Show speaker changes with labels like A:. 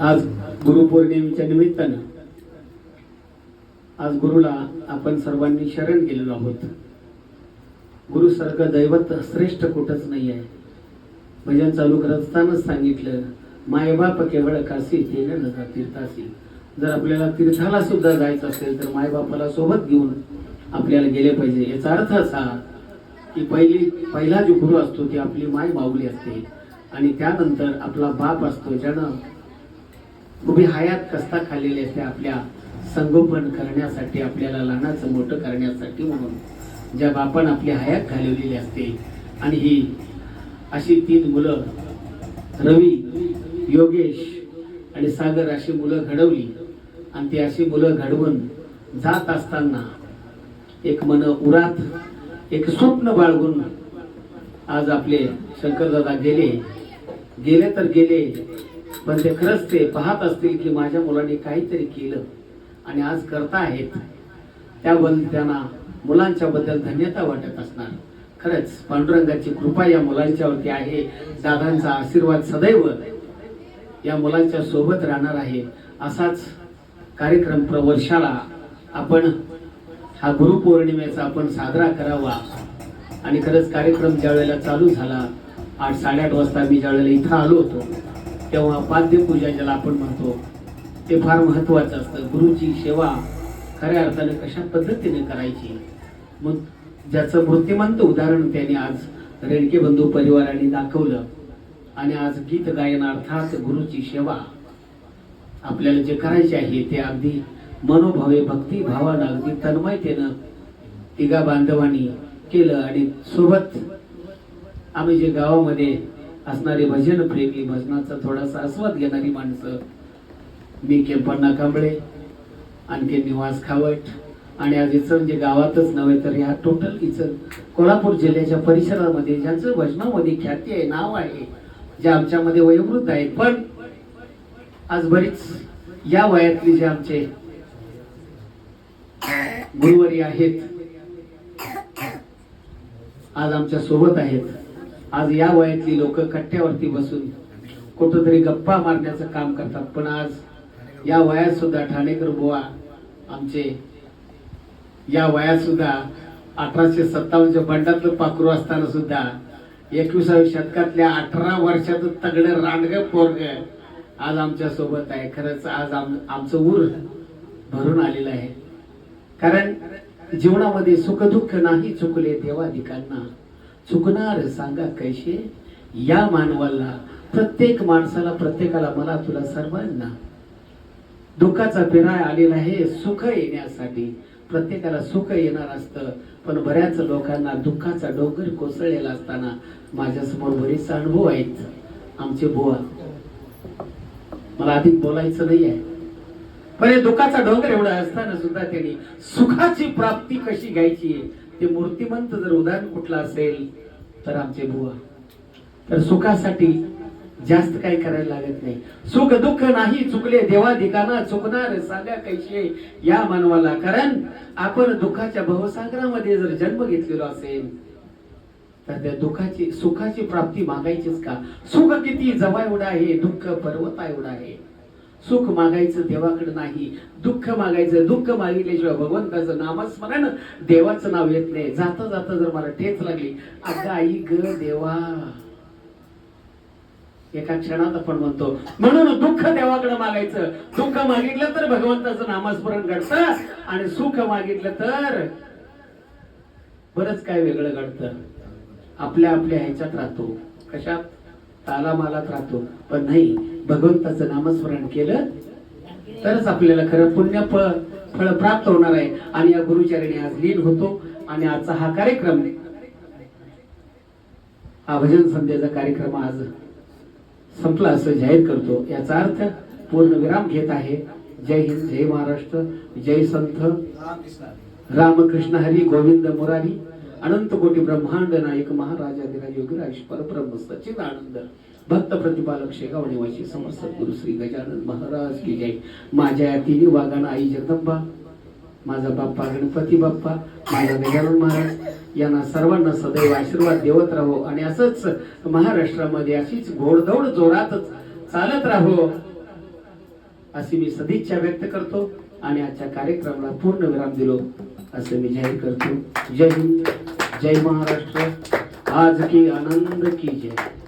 A: आज गुरुपौर्णिमेच्या निमित्तानं आज गुरुला आपण सर्वांनी शरण गेलेलो आहोत. गुरु सारखं दैवत श्रेष्ठ कुठंच नाही आहे भजन चालू करत असतानाच सांगितलं मायबाप केवळ काशी ते नका तीर्थासी जर आपल्याला तीर्थाला सुद्धा जायचं असेल तर मायबापाला सोबत घेऊन आपल्याला गेले पाहिजे. याचा अर्थ असा की पहिली पहिला जो गुरु असतो ती आपली माय माऊली असते. आणि त्यानंतर आपला बाप असतो ज्यानं उभी हयात कस्ता खाल्लेली असते आपल्या संगोपन करण्यासाठी आपल्याला लहानाचं मोठं करण्यासाठी म्हणून ज्या बापान आपली हयात घालवलेली असते. आणि ही अशी तीन मुलं रवी योगेश आणि सागर अशी मुलं घडवली. आणि ती अशी मुलं घडवून जात असताना एक मन उरात एक स्वप्न बाळगून आज आपले शंकरदादा गेले. गेले तर गेले पण ते खरंच ते पाहत असतील की माझ्या मुलांनी काहीतरी केलं आणि आज करता आहेत त्याबद्दल त्यांना मुलांच्या बद्दल धन्यता वाटत असणार. खरंच पांडुरंगाची कृपा या मुलांच्यावरती आहे. दादांचा आशीर्वाद सदैव या मुलांच्या सोबत राहणार आहे. असाच कार्यक्रम प्रवर्षाला आपण हा गुरुपौर्णिमेचा आपण साजरा करावा. आणि खरंच कार्यक्रम ज्या वेळेला चालू झाला आठ साडेआठ वाजता मी ज्या वेळेला इथं आलो होतो तेव्हा पाद्यपूजा ज्याला आपण म्हणतो ते फार महत्वाचं असतं. गुरुची सेवा खऱ्या अर्थाने कशा पद्धतीने करायची? मग ज्याचं मूर्तिमंत उदाहरण त्याने आज रेडके बंधू परिवाराने दाखवलं आणि आज गीत गायन अर्थात गुरुची सेवा आपल्याला जे करायचे आहे ते अगदी मनोभावे भक्तिभावानं अगदी तन्मयतेनं तिघा बांधवांनी केलं. आणि सोबत आम्ही जे गावामध्ये असणारे भजन प्रेमी भजनाचा थोडासा आस्वाद घेणारी माणसं मी केंपण्णा कांबळे आणखी निवास खावट आणि आज इचल म्हणजे गावातच नव्हे तर ह्या टोटल इचल कोल्हापूर जिल्ह्याच्या परिसरामध्ये ज्यांचं भजनामध्ये ख्याती आहे नाव आहे जे आमच्यामध्ये वयोवृद्ध आहेत. पण आज बरीच या वयातली जे आमचे गुरुवारी आहेत आज आमच्यासोबत आहेत. आज या वयातली लोक कट्ट्यावरती बसून कुठंतरी गप्पा मारण्याचं काम करतात. पण आज या वयात सुद्धा ठाणेकर बुवा आमचे या वयात सुद्धा अठराशे सत्तावन्नच्या बंडातलं पाखरू असताना सुद्धा एकविसाव्या शतकातल्या अठरा वर्षाचं तगडं रांडग पोरग आज आमच्यासोबत आहे. खरंच आज आम आमचं ऊर भरून आलेलं आहे. कारण जीवनामध्ये सुखदुःख नाही चुकले देवाधिकांना चुकणार सांगा कैसे? या मानवाला प्रत्येक माणसाला प्रत्येकाला मला तुला सर्वांना. दुःखाचा पिराय आलेला आहे सुख येण्यासाठी. प्रत्येकाला सुख येणार असतं पण बऱ्याच लोकांना दुःखाचा डोंगर कोसळलेला असताना माझ्यासमोर बरेच अनुभव आहेत. आमचे बुवा मला अधिक बोलायचं नाही आहे. पण हे दुःखाचा डोंगर एवढा असताना सुद्धा त्यांनी सुखाची प्राप्ती कशी घ्यायची ते मूर्तिमंत जर उदाहरण कुठलं असेल तर आमचे बुवा. तर सुखासाठी जास्त काही करायला लागत नाही. सुख दुःख नाही चुकले देवाधिकाना चुकणार साध्या कैसे या मानवाला. कारण आपण दुःखाच्या भवसागरामध्ये जर जन्म घेतलेलो असेल तर त्या दुःखाची सुखाची प्राप्ती मागायचीच का? सुख किती जवा एवढा आहे दुःख पर्वता एवढा आहे. सुख मागायचं देवाकडे नाही दुःख मागायचं दुःख मागितल्याशिवाय भगवंताचं नामस्मरण देवाचं नाव येत नाही. जाता जाता जर मला ठेच लागली अगं आई ग देवा. एका क्षणात आपण म्हणतो म्हणून दुःख देवाकडे मागायचं. दुःख मागितलं तर भगवंताचं नामस्मरण घडतं आणि सुख मागितलं तर बरंच काय वेगळं घडतं. आपल्या आपल्या ह्याच्यात राहतो. कशात? तालामालात राहतो. पण नाही भगवंताचं नामस्मरण केलं तरच आपल्याला खरं पुण्य फळ फळ प्राप्त होणार आहे. आणि या गुरुचरणी आज लीन होतो आणि आजचा हा कार्यक्रम हा भजन संध्याचा कार्यक्रम आज संपला असं जाहीर करतो. याचा अर्थ पूर्ण विराम घेत आहे. जय हिंद जय महाराष्ट्र जय संत. रामकृष्ण हरी गोविंद मुरारी. अनंत कोटी ब्रह्मांड नायक महाराजाधिराज योगीराज परब्रह्म सचिन आनंद भक्त प्रतिपालक शेगाव निवासी समस्त गुरु श्री गजानन महाराज की जय. माझ्या या तिन्ही वाघानं आई जगदंबा माझा बाप्पा गणपती बाप्पा माझा गजानन महाराज यांना सर्वांना सदैव आशीर्वाद देवत राहो आणि असंच महाराष्ट्रामध्ये अशीच घोडदौड जोरात चालत राहो अशी मी सदिच्छा व्यक्त करतो आणि आजच्या कार्यक्रमाला पूर्ण विराम दिलो. असं मी जाहीर करतो. जय हिंद. जय महाराष्ट्र. आज की आनंद की जय.